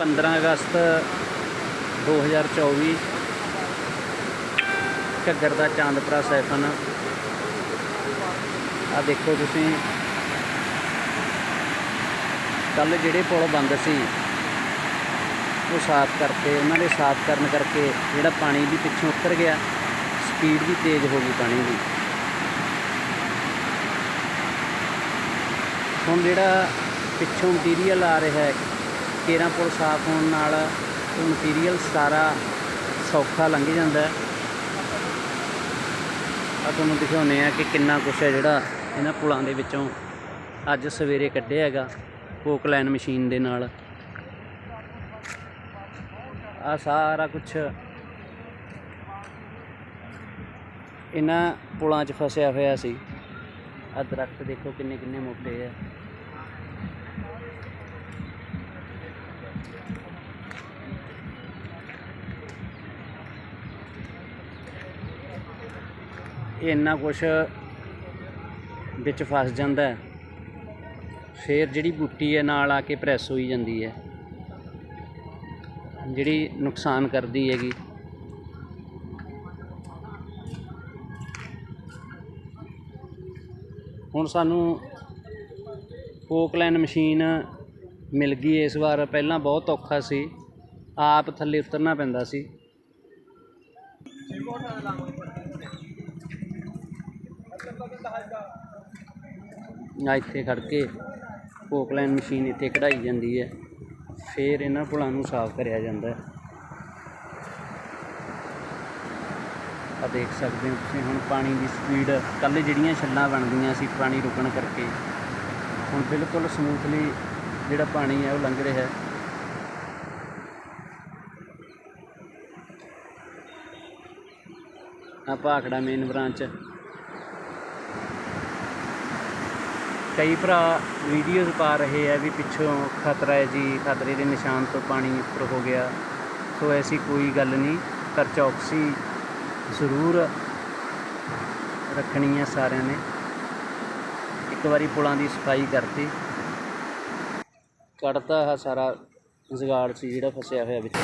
15 ਅਗਸਤ 2024 ਘੱਗਰ ਦਾ Chandpura siphon. ਆ ਦੇਖੋ ਤੁਸੀਂ। ਕੱਲ ਜਿਹੜੇ ਪੁਲ ਬੰਦ ਸੀ, ਉਹ ਸਾਫ਼ ਕਰਤੇ ਉਹਨਾਂ ਦੇ ਸਾਫ਼ ਕਰਨ ਕਰਕੇ ਜਿਹੜਾ ਪਾਣੀ ਵੀ ਪਿੱਛੋਂ ਉਤਰ ਗਿਆ, ਸਪੀਡ ਵੀ ਤੇਜ਼ ਹੋ ਗਈ ਪਾਣੀ ਦੀ। ਹੁਣ ਜਿਹੜਾ ਪਿੱਛੋਂ ਮਟੀਰੀਅਲ ਆ ਰਿਹਾ ਹੈ ਕੇਰਾਂ ਪੁਲ ਸਾਫ਼ ਹੋਣ ਨਾਲ ਮਟੀਰੀਅਲ ਸਾਰਾ ਸੌਖਾ ਲੰਘ ਜਾਂਦਾ ਹੈ। ਆ ਤੁਹਾਨੂੰ ਦਿਖਾਉਂਦੇ ਆ ਕਿ ਕਿੰਨਾ ਕੁਛ ਹੈ ਜਿਹੜਾ ਇਹਨਾਂ ਪੁਲਾਂ ਦੇ ਵਿੱਚੋਂ ਅੱਜ ਸਵੇਰੇ ਕੱਢਿਆ ਹੈਗਾ ਪੋਕਲਾਈਨ ਮਸ਼ੀਨ ਦੇ ਨਾਲ। ਆ ਸਾਰਾ ਕੁਛ ਇਹਨਾਂ ਪੁਲਾਂ 'ਚ ਫਸਿਆ ਹੋਇਆ ਸੀ। ਆ ਦਰਖਤ ਦੇਖੋ ਕਿੰਨੇ ਕਿੰਨੇ ਮੋਟੇ ਆ। ਇੰਨਾ ਕੁਛ ਵਿੱਚ ਫਸ ਜਾਂਦਾ ਫਿਰ ਜਿਹੜੀ ਬੂਟੀ ਹੈ, ਨਾਲ ਆ ਕੇ ਪ੍ਰੈਸ ਹੋਈ ਜਾਂਦੀ ਹੈ। ਜਿਹੜੀ ਨੁਕਸਾਨ ਕਰਦੀ ਹੈਗੀ। ਹੁਣ ਸਾਨੂੰ ਪੋਕਲੈਨ ਮਸ਼ੀਨ ਮਿਲ ਗਈ ਇਸ ਵਾਰ ਪਹਿਲਾਂ ਬਹੁਤ ਔਖਾ ਸੀ। ਆਪ ਥੱਲੇ ਉਤਰਨਾ ਪੈਂਦਾ ਸੀ। ਆ ਇੱਥੇ ਖੜ ਕੇ ਪੋਕਲਾਈਨ ਮਸ਼ੀਨ ਇੱਥੇ ਕਢਾਈ ਜਾਂਦੀ ਹੈ। ਫਿਰ ਇਹਨਾਂ ਪੁਲਾਂ ਨੂੰ ਸਾਫ਼ ਕਰਿਆ ਜਾਂਦਾ ਹੈ। ਆ ਦੇਖ ਸਕਦੇ ਹੋ ਤੁਸੀਂ, ਹੁਣ ਪਾਣੀ ਦੀ ਸਪੀਡ ਕੱਲ੍ਹ ਜਿਹੜੀਆਂ ਛੱਲਾਂ ਬਣਦੀਆਂ ਸੀ ਪਾਣੀ ਰੁਕਣ ਕਰਕੇ, ਹੁਣ ਬਿਲਕੁਲ ਸਮੂਥਲੀ ਜਿਹੜਾ ਪਾਣੀ ਹੈ ਉਹ ਲੰਘ ਰਿਹਾ ਹੈ। ਆ ਭਾਖੜਾ ਮੇਨ ਬ੍ਰਾਂਚ ਕਈ ਭਰਾ ਵੀਡੀਓਜ਼ ਪਾ ਰਹੇ ਆ ਵੀ ਪਿੱਛੋਂ ਖਤਰਾ ਹੈ ਜੀ, ਖਤਰੇ ਦੇ ਨਿਸ਼ਾਨ ਤੋਂ ਪਾਣੀ ਉੱਪਰ ਹੋ ਗਿਆ। ਸੋ ਐਸੀ ਕੋਈ ਗੱਲ ਨਹੀਂ ਪਰ ਚੌਕਸੀ ਜ਼ਰੂਰ ਰੱਖਣੀ ਹੈ ਸਾਰਿਆਂ ਨੇ। ਇੱਕ ਵਾਰੀ ਪੁਲਾਂ ਦੀ ਸਫ਼ਾਈ ਕਰਤੀ ਕੱਢਤਾ ਹੈ ਸਾਰਾ, ਜੁਗਾੜ ਸੀ ਜਿਹੜਾ ਫਸਿਆ ਹੋਇਆ ਵਿੱਚ।